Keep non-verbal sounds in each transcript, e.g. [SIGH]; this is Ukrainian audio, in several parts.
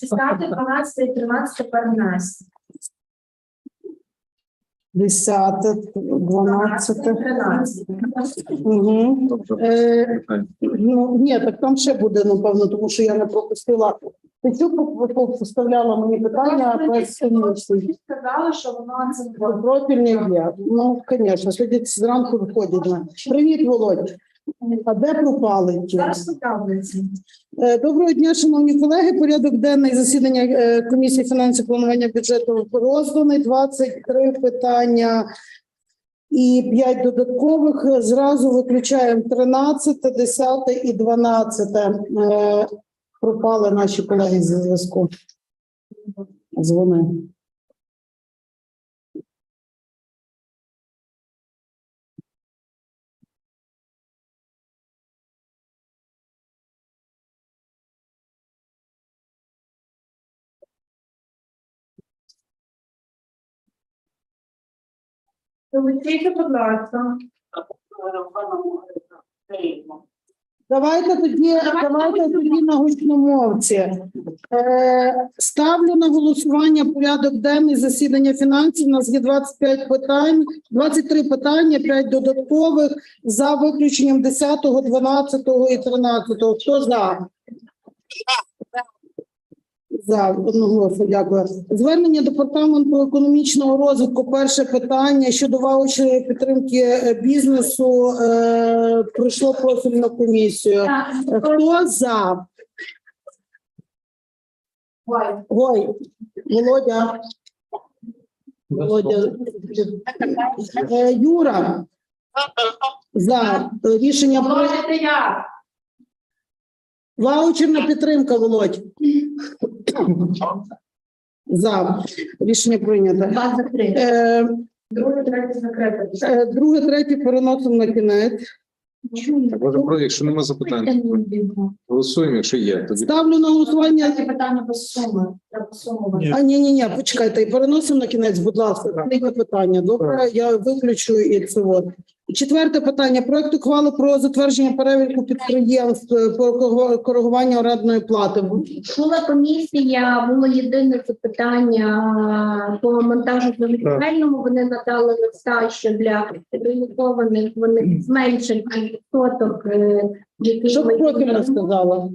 10, 12, 13 перенести. 10, 12. 13. Угу. Е, ну, ні, так там ще буде, напевно, тому що я не пропустила. Ти цю поставляла мені питання без комісії. Сказали, що воно це Профільний є. Ну, звісно, сьогодні зранку виходять. на- Привіт, Володь. А де пропали. Е, Доброго дня, шановні колеги. Порядок денний засідання е, комісії фінансів планування бюджету розданий. 23 питання і 5 додаткових. Зразу виключаємо 13, 10 і 12. Е, Пропали наші колеги зі зв'язку. Дзвони. Долучіться, будь ласка. Давайте тоді, давайте тоді на гучномовці. Е, ставлю на голосування порядок денний засідання фінансів. У нас є 25 питань, 23 питання, 5 додаткових за виключенням 10, 12 і 13. Хто за? За одноголосно, дякую. Звернення департаменту економічного розвитку. Перше питання щодо ваучерної підтримки е, бізнесу е, пройшло профільну комісію. Хто за? Ой, Володя. Володя. Е, Юра. За рішення про ваучерна підтримка, Володь. За рішення прийнято. Два. Е, Друге, третє закрите. е, друге, третє переносимо на кінець. Так, може, про- якщо нема запитань, голосуємо, якщо є. Тоді Ставлю на голосування. Третє питання без суми. Треба. А ні, ні, ні, почекайте, переносимо на кінець, будь ласка, друге питання. Добре, я виключу і це от. Четверте питання. Проект ухвали про затвердження переліку підприємств е, по кого- коригування орендної плати. Була комісія, було єдине запитання по монтажу будівельному. Вони надали листа, що для реалізованих вони зменшать відсоток, е, Що профільно сказала?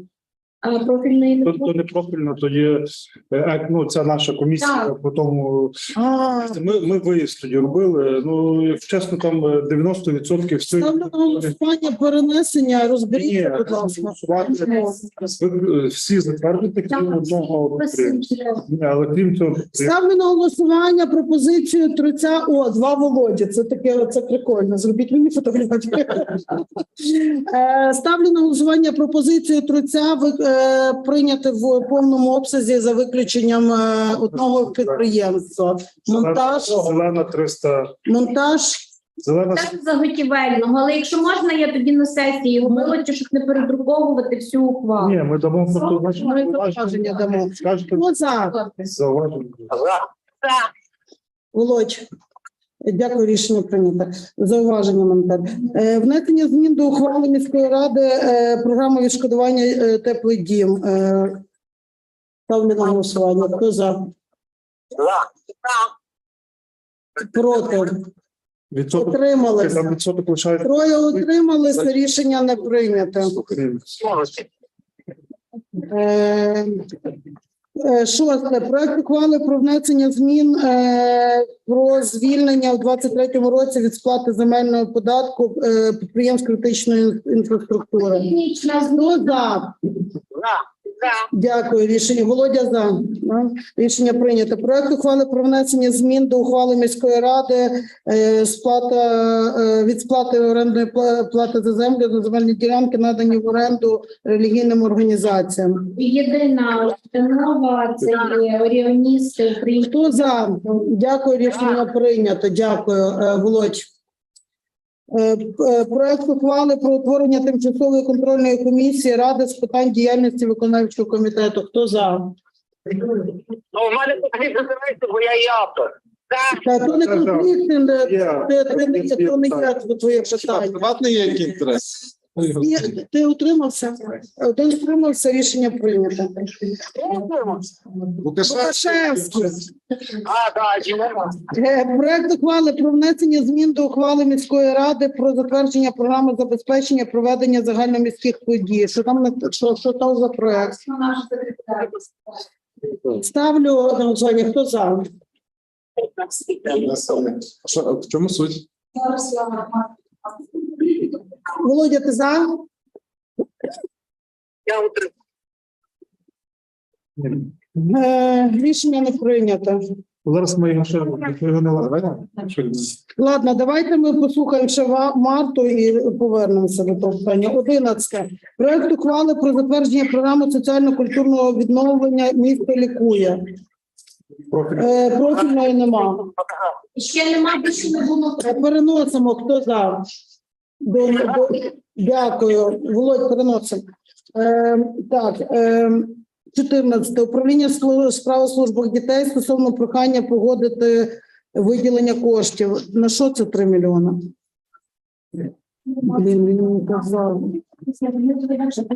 А, профільної То, то не профільно, то є е, ну, ця наша комісія. Так. По тому А, ми, ми виїзд тоді робили. Ну якщо чесно, там е, 90% всіх ставлю на голосування перенесення. Ні, Розберіться, будь ласка. голосувати. Ви, е, всі затвердити крім одного підприємства. Ні, але крім цього, Ставлю на голосування пропозицію труця. О, два Володі. Це таке, це прикольно. Зробіть мені фотографію. [LAUGHS] Е, Ставлю на голосування пропозицію труця ви- е, прийняти в повному обсязі за виключенням е, одного підприємства. Монтаж, зелена 300, монтаж. зелена заготівельного, але якщо можна, я тоді на сесії його вилучу, щоб не передруковувати всю ухвалу. Ні, ми дамо зауваження дамо. Скажете за? зауваження. Володь. Дякую, рішення прийнято. Зауваження монтаж. Е, Внесення змін до ухвали міської ради е, програми відшкодування е, теплий дім. Ставлю на голосування. Хто за? Проти. Відсоток Утрималися. там відсоток лишається. Троє утрималися, рішення не прийнято. Е, Шосте. Проект ухвали про внесення змін е, про звільнення у 23-му році від сплати земельного податку е, підприємств критичної інфраструктури. Хто за? Дякую. Рішення Володя за рішення прийнято. Проект ухвали про внесення змін до ухвали міської ради е, сплата е, від сплати орендної плати за землю за земельні ділянки надані в оренду релігійним організаціям. єдина установа це оріоністи Хто за? Дякую. Рішення прийнято. Дякую, е, Володь. Е, е, Проект ухвали про утворення тимчасової контрольної комісії Ради з питань діяльності виконавчого комітету. Хто за? Ну, у мене конфлікт інтересів, бо я і автор. Та то не конфлікт, не- це- це не є- то не є твоє питання. приватний є який інтерес. І ти утримався? Один утримався, рішення прийнято. Лукашевський. А, да, Е, Проект ухвали про внесення змін до ухвали міської ради про затвердження програми забезпечення проведення загальноміських подій. Що там на- що, що там за проект? Ставлю на голосування. Хто за? В чому суть? Зараз я вам- Володя, ти за? Я. Е, рішення не прийнято. Зараз ми його ще не ладно. Ладно, давайте ми послухаємо ще Ва- Марту і повернемося до того питання. Одинадцяте. Проект ухвали про затвердження програми соціально-культурного відновлення місто лікує. Профіль. Е, профільної нема. Ще нема більше не було. Е, Переносимо. Хто за? Дякую. Володь, переносимо. Е, так. Е, 14. Управління справ у службах дітей стосовно прохання погодити виділення коштів. На що це 3 мільйони? Блін, він мені казав.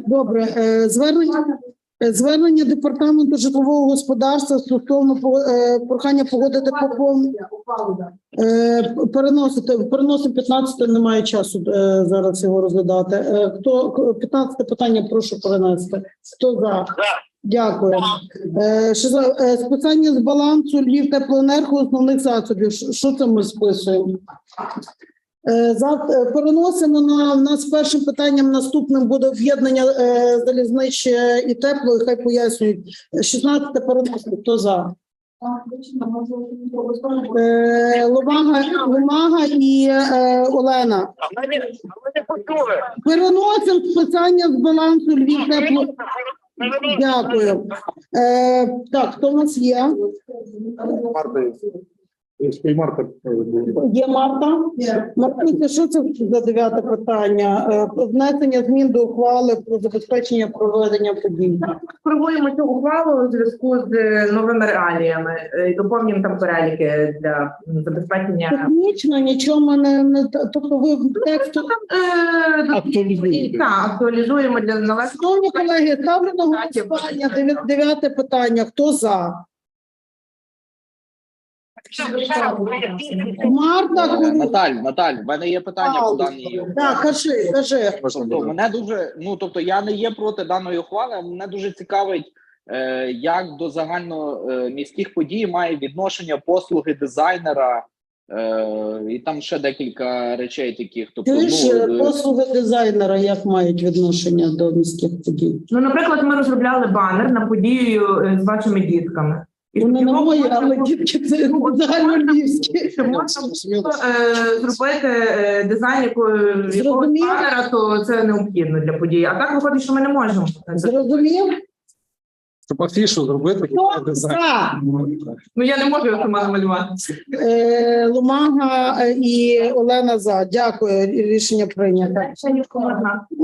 Добре, е, звернення, звернення департаменту житлового господарства стосовно е, прохання погодити поповнення. Е, переносити, переносимо 15, немає часу е, зараз його розглядати. Е, хто 15 питання, прошу перенести. Хто за? Дякую. Е, що за е, списання з балансу Львів теплоенерго основних засобів. Що це ми списуємо? Е, зав- е, переносимо на в нас першим питанням наступним буде об'єднання е, залізниче і тепло. і Хай пояснюють. 16 переносимо. Хто за? Е, Ломага, Ломага і Олена. Переносимо списання з балансу Львів тепло. Дякую. Так, хто у нас є? Марта є. Марта. е. Є Марта? Марта, що це за дев'яте питання? Е, внесення змін до ухвали про забезпечення проведення подій. Проводимо цю ухвалу у зв'язку з е, новими реаліями. Е, і Доповнюємо там переліки для забезпечення. Технічно нічого мене не тобто ви в тексту. Е, Актуалізуєте. Так, актуалізуємо для належного. Шановні колеги, ставлю на голосування дев'яте питання. Хто за? Марта, Наталь, Наталь, в мене є питання по даній. Так, кажи, кажи. Тобто мене дуже ну тобто я не є проти даної ухвали. а Мене дуже цікавить, е, як до загальноміських подій має відношення послуги дизайнера. Е, і там ще декілька речей таких. Тобто, Ти ж ну, е, послуги дизайнера як мають відношення до міських подій? Ну, наприклад, ми розробляли банер на подію е, з вашими дітками. Вони не його мої, але дітки це загальнольвівські. Що можна було, е, зробити е, дизайн якого- якогось Зрозумів. банера, то це необхідно для події. А так виходить, що ми не можемо. Зрозумів? Щоб афішу зробити, Хто за? Ну я не можу його сама намалювати. Е, Ломага е, і Олена за. Дякую. Рішення прийнято.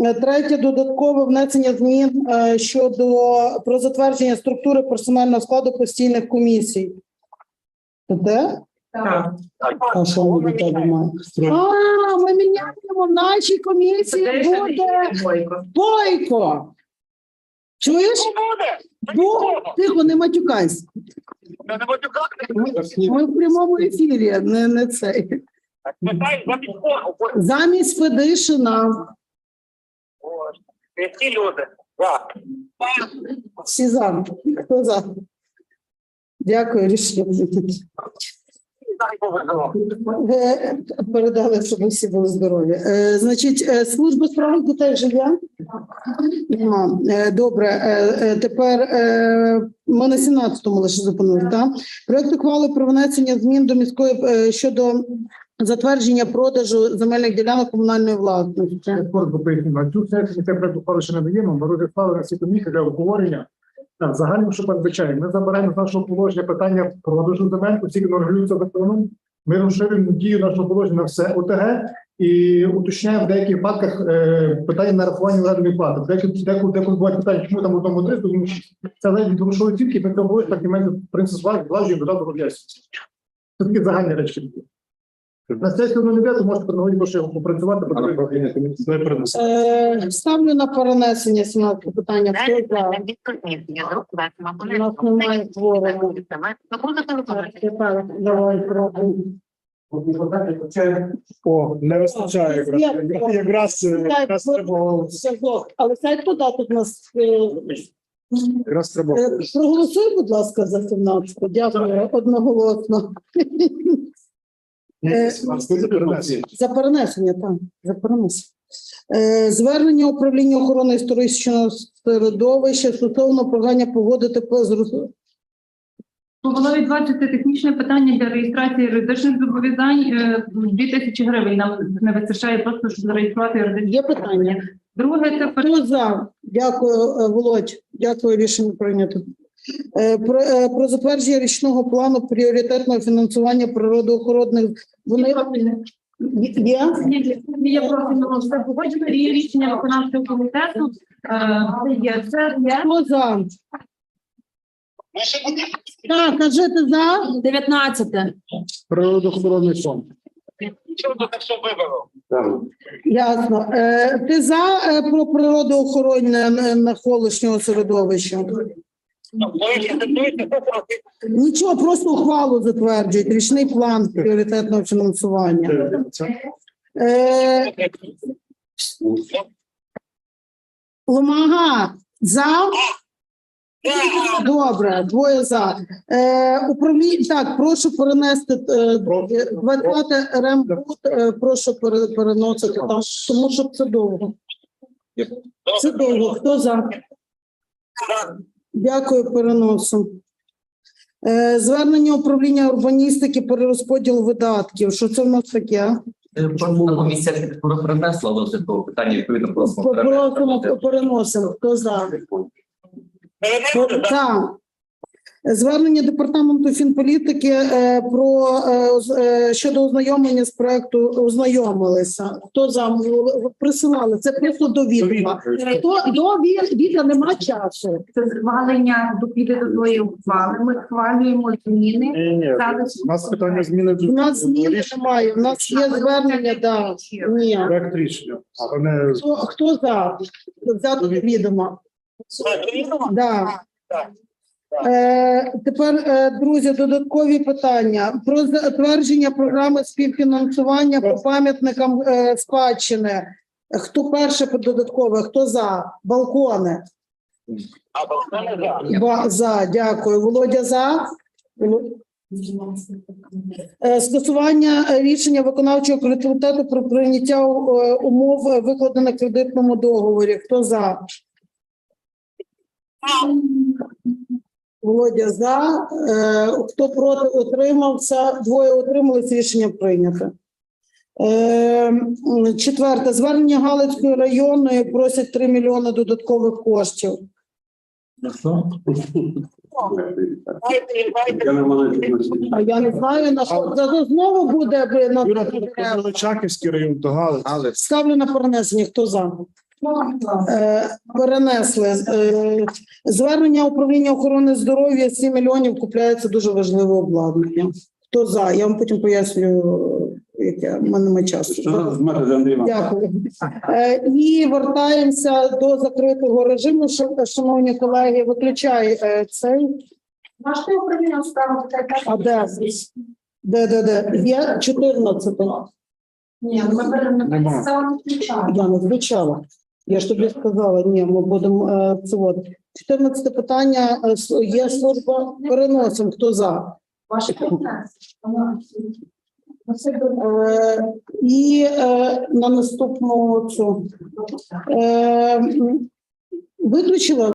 Е, Третє додаткове внесення змін щодо про затвердження структури персонального складу постійних комісій. Де? Так. А що ми до тебе маємо? А, ми міняємо в нашій комісії буде. Бойко. Чуєш? Бо тихо, не матюкайся. Я не матюкайся. Ми в прямому ефірі, не, не цей. Питай. Замість Федишина. Які люди? За. Всі за. Хто за? Дякую, рішення Е, Передали, щоб ви всі були здорові. Е, Значить, е, служба справ дітей. Е, Добре, Е, тепер ми на 17-му лише зупинилися, так? Проект ухвали про внесення змін до міської щодо затвердження продажу земельних ділянок комунальної власності. Я коротко поясню. Цю сесію це предухвали ще не даємо. Ми розіслали на всі комісії для обговорення. Так, загально, що передбачає, ми забираємо з нашого положення питання продажу земель, оскільки воно регулюється законом. Ми розширюємо дію нашого положення на все ОТГ і уточняємо в деяких випадках е, питання нарахування орендної плати. Деякі деколи деколи бувають питання, чому там одному 300, тому що це залежить від грошової оцінки, ми це так і ми принцип зважуємо додаток об'яснюється. Це такі загальні речі. На сесію йде, то можете нагодні ще попрацювати, бо на треба- комісії не переносимо. Е, ставлю на перенесення 17 питання. Хто за? У нас немає кворуму. Тепер давай пробуємо. О, не вистачає якраз. Якраз, треба. Але туди, тут у нас. е, якраз треба. е, Проголосуй, будь ласка, за 17. Дякую одноголосно. Е, перенесення? За перенесення, так, за перенесення. Е, Звернення управління охорони історичного середовища стосовно прохання погодити по Було відбачити технічне питання для реєстрації юридичних зобов'язань. е, Дві тисячі гривень нам не вистачає просто, щоб зареєструвати юридичні. Є питання? Друге, це Хто за? Дякую, е, Володь. Дякую, рішення прийнято. Е, Про, е, про затвердження річного плану пріоритетного фінансування природоохоронних вони є? Є профільного все погоджено. Рішення виконавчого комітету. Е, Є це є Хто за? Так, кажи ти за? 19. Природоохоронний фонд. Чого ти все вибрав? Ясно. Ти за про природоохоронне навколишнього середовища? Нічого, просто ухвалу затверджують. Річний план пріоритетного фінансування. Е, Ломага, за? Добре, двоє за. Е, управління, так, прошу перенести е, 20 рембут, е, прошу пере- переносити там, тому що це довго. Це довго. Хто за? Дякую, переносу. Е, звернення управління урбаністики перерозподіл видатків. Що це в нас таке? Профільна комісія архітектури принесла розгляд питання, відповідно просимо Просимо, переносимо. Хто за? Так. Звернення департаменту фінполітики е, про е, е, щодо ознайомлення з проекту ознайомилися. Хто за присилали? Це просто довідка. Хто до ві- віда нема часу. Це схвалення до піде до твоєї ухвали. Ми схвалюємо зміни. Ні, ні. Зараз У нас питання зміни У нас змін немає. У нас є звернення. Да. Ні. проект рішення. Хто, хто за? Взяти до відома. Да. Е, тепер, е, друзі, додаткові питання про затвердження програми співфінансування по пам'ятникам е, спадщини. Хто перше по додаткове? Хто за? Балкони. А не за. Ба, за, дякую. Володя за. Скасування е, рішення виконавчого комітету про прийняття умов викладених кредитному договорі. Хто за? Володя за. Е, Хто проти утримався? Двоє утримались. Рішення прийнято. Е, Четверте. Звернення Галицької районної просять 3 мільйони додаткових коштів. А я не знаю, на що це знову буде би на Юра, тут Величаківський район до Галиці. Ставлю на перенесення. Хто за? Е, перенесли Е, звернення управління охорони здоров'я 7 мільйонів купляється дуже важливе обладнання. Хто за? Я вам потім поясню, яке в мене немає часу. Дякую. Е, І вертаємося до закритого режиму. Шановні колеги, виключай цей. Можете управління А де? Де, де, де? Є 14. Ні, ми не. Я не включала. Я ж тобі сказала, ні, ми будемо е, це от. 14 питання е, є служба переносом. Хто за? Ваші 15. Е, і е, на наступну цю е, виключила